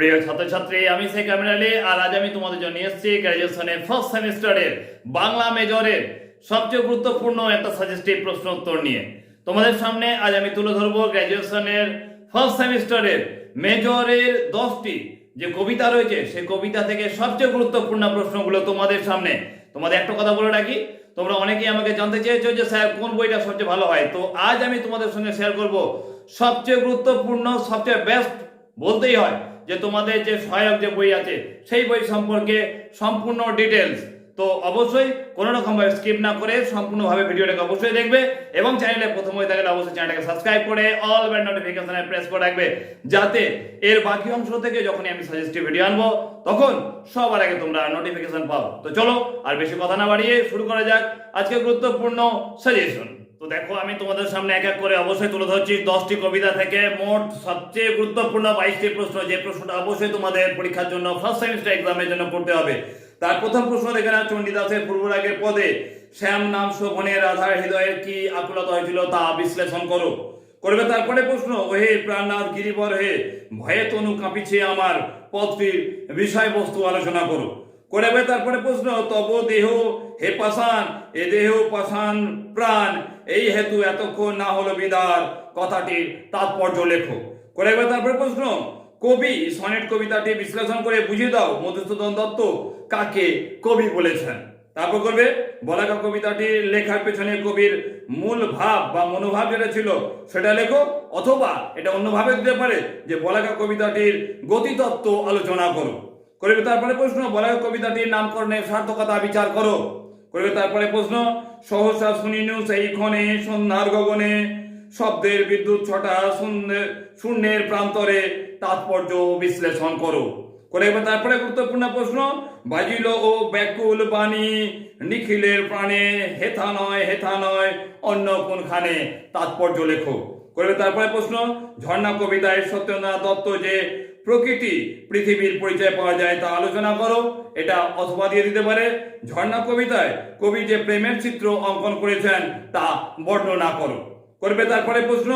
প্রিয় ছাত্রছাত্রী, আমি আমির আলী আর আজ আমি তোমাদের জন্য নিয়ে এসেছি গ্র্যাজুয়েশনের ফার্স্ট সেমিস্টারের বাংলা মেজরের সবচেয়ে গুরুত্বপূর্ণ একটা সাজেস্টিভ প্রশ্ন উত্তর নিয়ে। তোমাদের সামনে আজ আমি তুলে ধরবো গ্র্যাজুয়েশনের ফার্স্ট সেমিস্টারের মেজরের দশটি যে কবিতা রয়েছে, সেই কবিতা থেকে সবচেয়ে গুরুত্বপূর্ণ প্রশ্নগুলো তোমাদের সামনে। তোমাদের একটা কথা বলে রাখি, তোমরা অনেকেই আমাকে জানতে চেয়েছো যে, স্যার, কোন বইটা সবচেয়ে ভালো হয়? তো আজ আমি তোমাদের সঙ্গে শেয়ার করব সবচেয়ে গুরুত্বপূর্ণ, সবচেয়ে বেস্ট বলতেই হয়। যে তোমাদের যে সহায়ক যে বই আছে, সেই বই সম্পর্কে সম্পূর্ণ ডিটেলস তো অবশ্যই কোনো রকম স্কিপ না করে সম্পূর্ণভাবে ভিডিওটাকে অবশ্যই দেখবে এবং চ্যানেলে প্রথম হয়ে থাকলে অবশ্যই চ্যানেলটাকে সাবস্ক্রাইব করে অল বেল নোটিফিকেশনে প্রেস করে রাখবে, যাতে এর বাকি অংশ থেকে যখনই আমি সাজেস্টিভ ভিডিও আনব, তখন সবার আগে তোমরা নোটিফিকেশন পাও। তো চলো আর বেশি কথা না বাড়িয়ে শুরু করা যাক আজকে গুরুত্বপূর্ণ সাজেশন তো দেখো, আমি তোমাদের সামনে এক এক করে অবশ্যই তুলে ধরছি। দশটি কবিতা থেকে মোট সবচেয়ে গুরুত্বপূর্ণ বাইশটি প্রশ্ন। যে প্রশ্নটা অবশ্যই তোমাদের পরীক্ষার জন্য ফার্স্ট সেমিস্টার এক্সামের জন্য পড়তে হবে। তার প্রথম প্রশ্ন দেখে না চণ্ডীদাসের পূর্বরাগের পদে শ্যাম নাম শোভনের রাধার হৃদয়ের কি আকুলতা হয়েছিল তা বিশ্লেষণ করো। করবে তারপরে প্রশ্ন, ওহে প্রাণনাথ গিরিবর হে, ভয়ে তনু কাঁপিছে আমার পদটির বিষয়বস্তু আলোচনা করো। করবে তারপরে প্রশ্ন, তব দেহ হে পাষাণ, এ দেহ পাষাণ প্রাণ, এই হেতু এতক্ষণ না হলো বিদার। কথাটির তাৎপর্য লেখো। করবে তারপরে প্রশ্ন, কবি, সনেট কবিতাটি বিশ্লেষণ করে বুঝিয়ে দাও, মধুসূদন দত্ত কাকে কবি বলেছেন। তারপর করবে, বলাকা কবিতাটি লেখার পেছনে কবির মূল ভাব বা মনোভাব যেটা ছিল, সেটা লেখো, অথবা এটা অন্যভাবে দিতে পারে, যে বলাকা কবিতাটির গতিতত্ত্ব আলোচনা করো। করবে তারপরে প্রশ্ন বলাকা কবিতাটির নামকরণের সার্থকতা বিচার করো। করবে তারপরে প্রশ্ন, সহসা শুনিনু সেই ক্ষণে সন্ধ্যার গগনে, শব্দের বিদ্যুৎ ছটা শূন্যের প্রান্তরে তাৎপর্য বিশ্লেষণ করো। করে তারপরে গুরুত্বপূর্ণ প্রশ্ন, বাজিল ও ব্যাকুল বাণী, নিখিলের প্রাণে হেথা নয় হেথা নয়, অন্য কোনখানে তাৎপর্য লেখো। করবে তারপরে প্রশ্ন, ঝর্ণা কবিতায় সত্যনাথ দত্ত যে প্রকৃতি পৃথিবীর পরিচয় পাওয়া যায় তা আলোচনা করো। এটা অথবা দিয়ে দিতে পারে, ঝর্ণা কবিতায় কবি যে প্রেমের চিত্র অঙ্কন করেছেন তা বর্ণনা করো। করবে তারপরে প্রশ্ন,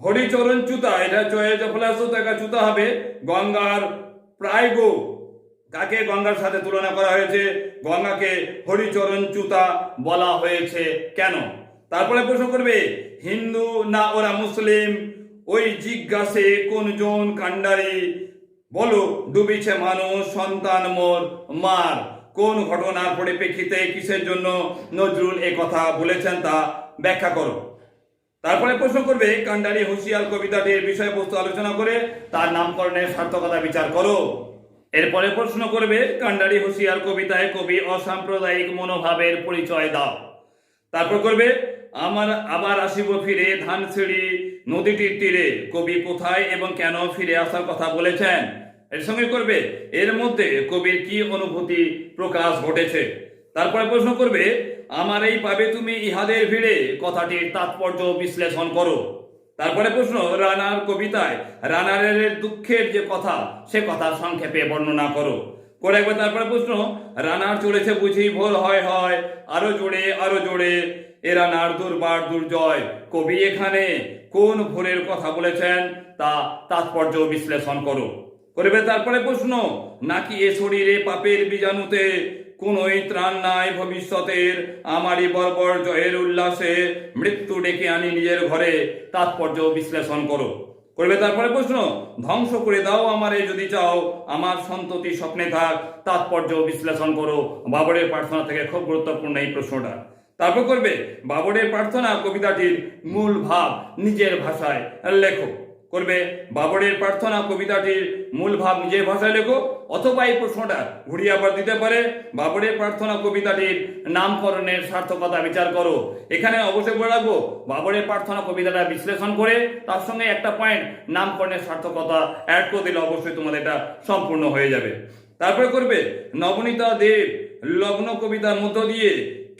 হরিচরণ চুতা, এটা জয়ে জফলাস চুতা হবে? গঙ্গার প্রায় গো কাকে গঙ্গার সাথে তুলনা করা হয়েছে? গঙ্গাকে হরিচরণ চুতা বলা হয়েছে কেন? তারপরে প্রশ্ন করবে, হিন্দু না ওরা মুসলিম? ওই জিজ্ঞাসে কোন জন কান্ডারি বলো, ডুবিছে মানুষ, সন্তান, মোর, মার। কোন ঘটনার পরিপ্রেক্ষিতে কিসের জন্য নজরুল এ কথা বলেছেন তা ব্যাখ্যা করো। তারপরে প্রশ্ন করবে কান্ডারি হুঁশিয়াল কবিতাটির বিষয়বস্তু আলোচনা করে তার নামকরণের সার্থকতা বিচার করো। এরপরে প্রশ্ন করবে কান্ডারি হুঁশিয়াল কবিতায় কবি অসাম্প্রদায়িক মনোভাবের পরিচয় দাও। তারপর করবে, আমার, আবার আসিব ফিরে ধানসিঁড়ি নদীটির তীরে। কবি কোথায় এবং কেন ফিরে আসার কথা বলেছেন? এর সঙ্গে করবে, এর মধ্যে কবির কি অনুভূতি প্রকাশ ঘটেছে? তারপরে প্রশ্ন করবে, আমার এই পাবে তুমি ইহাদের ভিড়ে, কথাটির তাৎপর্য বিশ্লেষণ করো। তারপরে প্রশ্ন, রানার কবিতায়, রানারের দুঃখের যে কথা, সে কথা সংক্ষেপে বর্ণনা করো। করে একবার তারপরে প্রশ্ন, রানার চলেছে বুঝি ভোর হয় হয়, আরও জোরে আরও জোরে। এ রানার দুর্বার দুর্জয়, কবি এখানে, কোন ভোরের কথা বলেছেন? তা তাৎপর্য বিশ্লেষণ করো। করবে তারপরে প্রশ্ন, নাকি এ শরীরে পাপের বীজাণুতে কোনোই ত্রাণ নাই ভবিষ্যতের? আমারই বর্বর জয়ের উল্লাসে মৃত্যু ডেকে আনি নিজের ঘরে। তাৎপর্য বিশ্লেষণ করো। করবে তারপরে প্রশ্ন, ধ্বংস করে দাও আমারে যদি চাও, আমার সন্ততি স্বপ্নে থাক, তাৎপর্য বিশ্লেষণ করো। বাবরের প্রার্থনা থেকে খুব গুরুত্বপূর্ণ এই প্রশ্নটা। তারপর করবে, বাবরের প্রার্থনা কবিতাটির মূল ভাব নিজের ভাষায় লেখো। করবে। বাবরের প্রার্থনা কবিতাটির মূল ভাব নিজের ভাষায় লেখো, অথবা এই প্রশ্নটা ঘুরিয়ে আবার দিতে পারে। বাবরের প্রার্থনা কবিতাটির নামকরণের সার্থকতা বিচার করো। এখানে অবশ্যই বলে রাখব, বাবরের প্রার্থনা কবিতাটা বিশ্লেষণ করে তার সঙ্গে একটা পয়েন্ট নামকরণের সার্থকতা অ্যাড করে দিলে অবশ্যই তোমাদের এটা সম্পূর্ণ হয়ে যাবে। তারপরে করবে, নবনীতা দেব লগ্ন কবিতার মধ্য দিয়ে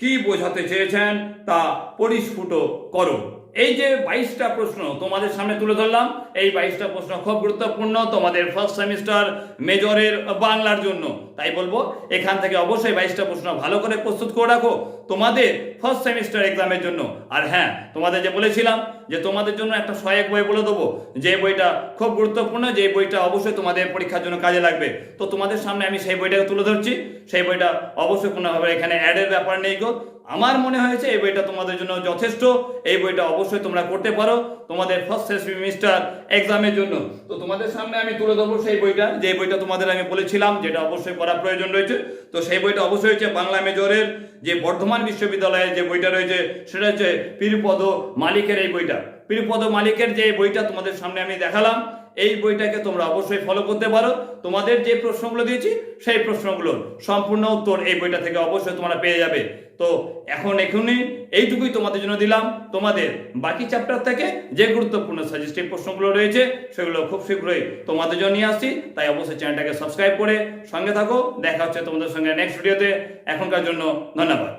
কি বোঝাতে চেয়েছেন তা পরিস্ফুট করো। এই যে বাইশটা প্রশ্ন তোমাদের সামনে তুলে ধরলাম, এই বাইশটা প্রশ্ন খুব গুরুত্বপূর্ণ তোমাদের ফার্স্ট সেমিস্টার মেজরের বাংলার জন্য। তাই বলব, এখান থেকে অবশ্যই বাইশটা প্রশ্ন ভালো করে প্রস্তুত করে রাখো তোমাদের ফার্স্ট সেমিস্টার এক্সামের জন্য। আর হ্যাঁ তোমাদের যে বলেছিলাম যে তোমাদের জন্য একটা সহায়ক বই বলে দেবো, যে বইটা খুব গুরুত্বপূর্ণ, যে বইটা অবশ্যই তোমাদের পরীক্ষার জন্য কাজে লাগবে। তো তোমাদের সামনে আমি সেই বইটাকে তুলে ধরছি, সেই বইটা অবশ্যই কোনোভাবে এখানে অ্যাডের ব্যাপার নেই গো। আমার মনে হয়েছে এই বইটা তোমাদের জন্য যথেষ্ট। এই বইটা অবশ্যই তোমরা করতে পারো। তোমাদের ফার্স্ট সেমিস্টার এক্সামের জন্য। তো তোমাদের সামনে আমি তুলে ধরবো সেই বইটা। যে বইটা তোমাদের আমি বলেছিলাম, যেটা অবশ্যই পড়া প্রয়োজন রয়েছে। তো সেই বইটা অবশ্যই হচ্ছে বাংলা মেজরের যে বর্ধমান বিশ্ববিদ্যালয়ে যে বইটা রয়েছে, সেটা হচ্ছে পীরপদ মালিকের এই বইটা। পীরপদ মালিকের যে বইটা তোমাদের সামনে আমি দেখালাম, এই বইটাকে তোমরা অবশ্যই ফলো করতে পারো। তোমাদের যে প্রশ্নগুলো দিয়েছি, সেই প্রশ্নগুলোর সম্পূর্ণ উত্তর এই বইটা থেকে অবশ্যই তোমরা পেয়ে যাবে। তো এখন এখনই এইটুকুই তোমাদের জন্য দিলাম। তোমাদের বাকি চ্যাপ্টার থেকে যে গুরুত্বপূর্ণ সাজেস্টিভ প্রশ্নগুলো রয়েছে, সেগুলো খুব শীঘ্রই তোমাদের জন্য নিয়ে আসছি। তাই অবশ্যই চ্যানেলটাকে সাবস্ক্রাইব করে সঙ্গে থাকো। দেখা হচ্ছে তোমাদের সঙ্গে নেক্সট ভিডিওতে এখনকার জন্য ধন্যবাদ।